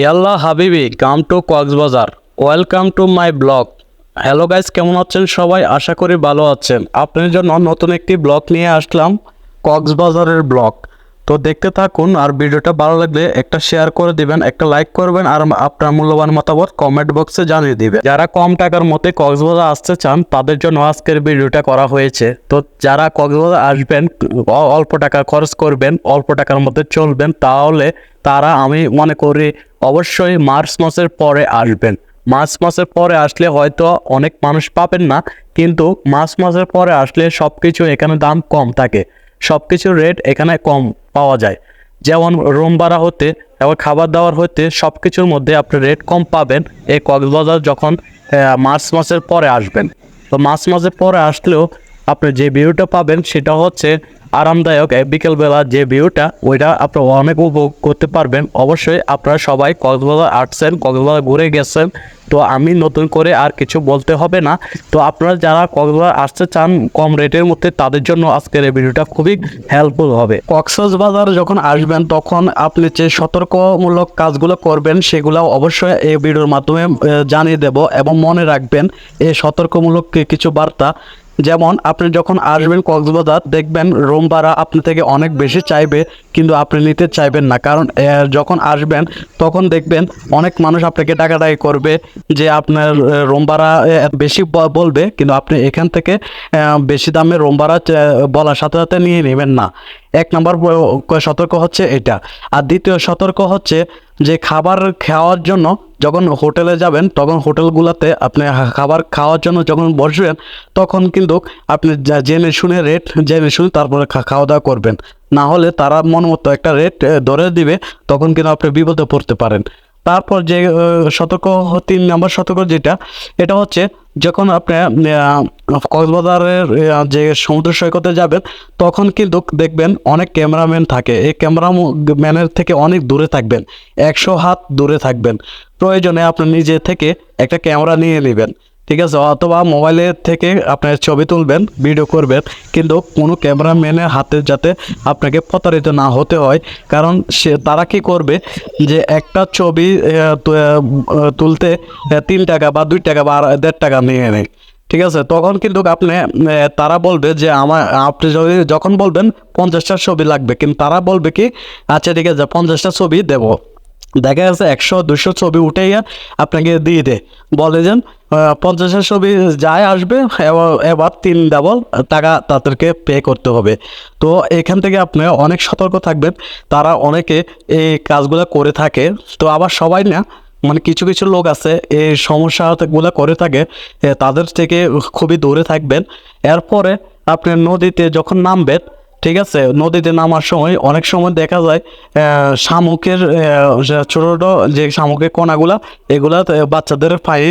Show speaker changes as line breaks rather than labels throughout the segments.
ইয়াল্লা হাবিবি, come to Cox's Bazar. Welcome to my blog. Hello guys, কেমন আছেন সবাই? আশা করি ভালো আছেন। আপনার জন্য নতুন একটি ব্লগ নিয়ে আসলাম, কক্সবাজারের ব্লগ। তো দেখতে থাকুন আর ভিডিওটা ভালো লাগলে একটা শেয়ার করে দিবেন, একটা লাইক করবেন আর আপনার মূল্যবান মতামত কমেন্ট বক্সে জানিয়ে দিবেন। যারা কম টাকার মধ্যে কক্সবাজার আসতে চান, তাদের জন্য আজকের ভিডিওটা করা হয়েছে। তো যারা কক্সবাজার আসবেন অল্প টাকা খরচ করবেন, অল্প টাকার মধ্যে চলবেন, তাহলে তারা আমি মনে করি অবশ্যই মার্চ মাসের পরে আসবেন। মার্চ মাসের পরে আসলে হয়তো অনেক মানুষ পাবেন না, কিন্তু মার্চ মাসের পরে আসলে সব কিছু এখানে দাম কম থাকে। সব কিছুর রেট এখানে কম পাওয়া যায়। যেমন রুম ভাড়া হতে, এবং খাবার দাবার হতে সব কিছুর মধ্যে আপনি রেট কম পাবেন এই কক্সবাজার যখন মার্চ মাসের পরে আসবেন। তো মার্চ মাসের পরে আসলেও আপনি যে ভিউটা পাবেন সেটা হচ্ছে আরামদায়ক বিকেলবেলা যে ভিউটা, ওইটা আপনি অনেক উপভোগ করতে পারবেন। অবশ্যই আপনারা সবাই কক্সবাজার আসছেন, কক্সবাজার ঘুরে গেছেন, তো আমি নতুন করে আর কিছু বলতে হবে না। তো আপনারা যারা কক্সবাজার আসতে চান কম রেটের মধ্যে, তাদের জন্য আজকের এই ভিডিওটা খুবই হেল্পফুল হবে। কক্সবাজার যখন আসবেন, তখন আপনি যে সতর্কমূলক কাজগুলো করবেন, সেগুলো অবশ্যই এই ভিডিওর মাধ্যমে জানিয়ে দেব এবং মনে রাখবেন, এই সতর্কমূলক কিছু বার্তা। যেমন, আপনি যখন আসবেন কক্সবাজার, দেখবেন রুম ভাড়া আপনি থেকে অনেক বেশি চাইবে, কিন্তু আপনি নিতে চাইবেন না। কারণ যখন আসবেন, তখন দেখবেন অনেক মানুষ আপনাকে টাকাটাই করবে যে আপনার রুম ভাড়া বেশি বলবে, কিন্তু আপনি এখান থেকে বেশি দামে রুম ভাড়া বলার সাথে সাথে নিয়ে নেবেন না। এক নম্বর সতর্ক হচ্ছে এটা। আর দ্বিতীয় সতর্ক হচ্ছে যে খাবার খাওয়ার জন্য যখন হোটেলে যাবেন, তখন হোটেলগুলোতে আপনি খাবার খাওয়ার জন্য যখন বসবেন, তখন কিন্তু আপনি জেনে শুনে রেট জেনে শুনে তারপরে খাওয়া দাওয়া করবেন। না হলে তারা মন মতো একটা রেট ধরে দিবে, তখন কিন্তু আপনি বিপদে পড়তে পারেন। তারপর যে সতর্ক তিন নম্বর সতর্ক যেটা, এটা হচ্ছে যখন আপনি কক্সবাজারের যে সমুদ্র সৈকতে যাবেন, তখন কিন্তু দেখবেন অনেক ক্যামেরাম্যান থাকে। এই ক্যামেরা ম্যানের থেকে অনেক দূরে থাকবেন। একশো হাত দূরে থাকবেন। প্রয়োজনে আপনি নিজে থেকে একটা ক্যামেরা নিয়ে নেবেন। ঠিক আছে, অথবা মোবাইলের থেকে আপনার ছবি তুলবেন ভিডিও করবেন, কিন্তু কোনো ক্যামেরাম্যানের হাতে যাতে আপনাকে প্রতারিত না হতে হয়। কারণ সে, তারা কি করবে যে একটা ছবি তুলতে তিন টাকা বা দুই টাকা বা দেড় টাকা নিয়ে নেয়। ঠিক আছে, তখন কিন্তু আপনি তারা বলবে যে আমার, আপনি যদি যখন বলবেন, পঞ্চাশটা ছবি লাগবে, কিন্তু তারা বলবে কি আচ্ছা ঠিক আছে, পঞ্চাশটা ছবি দেবো। দেখা যাচ্ছে একশো, দুশো ছবি উঠে গিয়ে আপনাকে দিয়ে দে বলে যেন পঞ্চাশের ছবি যায় আসবে, এবার তিন ডাবল টাকা তাদেরকে পে করতে হবে। তো এখান থেকে আপনি অনেক সতর্ক থাকবেন। তারা অনেকে এই কাজগুলো করে থাকে। তো আবার সবাই না মানে কিছু কিছু লোক আছে, এই সমস্যাগুলো করে থাকে তাদের থেকে খুবই দূরে থাকবেন। এরপরে আপনি নদীতে যখন নামবেন ঠিক আছে? নদীতে নামার সময় অনেক সময় দেখা যায় শামুকের ছোট ছোট যে শামুকের কণাগুলা, এগুলা বাচ্চাদের পায়ে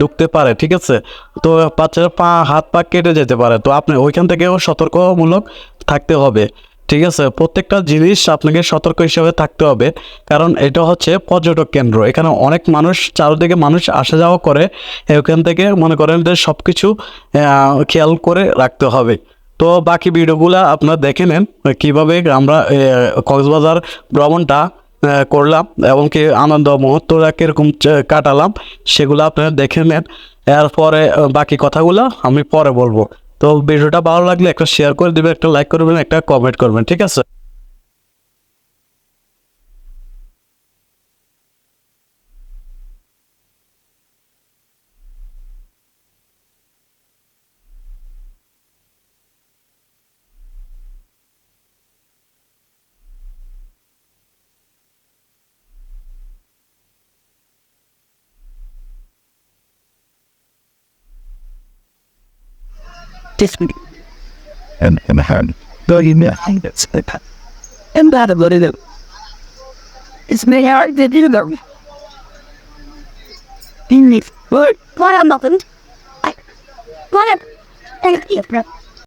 ঢুকতে পারে, ঠিক আছে? তো বাচ্চাদের পা, হাত পা কেটে যেতে পারে। তো আপনি ওইখান থেকেও সতর্কমূলক থাকতে হবে, ঠিক আছে? প্রত্যেকটা জিনিস আপনাকে সতর্ক হিসেবে থাকতে হবে, কারণ এটা হচ্ছে পর্যটক কেন্দ্র। এখানে অনেক মানুষ, চারদিকে মানুষ আসা যাওয়া করে ওখান থেকে মনে করেন যে সব কিছু খেয়াল করে রাখতে হবে। তো বাকি ভিডিওগুলো আপনারা দেখে নেন কীভাবে আমরা কক্সবাজার ভ্রমণটা করলাম এবং কি আনন্দ মুহূর্তটা কীরকম কাটালাম, সেগুলো আপনারা দেখে নেন। এরপরে বাকি কথাগুলো আমি পরে বলব। তো ভিডিওটা ভালো লাগলে একটা শেয়ার করে দেবেন, একটা লাইক করবেন একটা কমেন্ট করবেন, ঠিক আছে?
this. And in the hand, though you mean? think that's the path. And that a little bit. It's me, I did either. He needs food.
What a muffin. I. What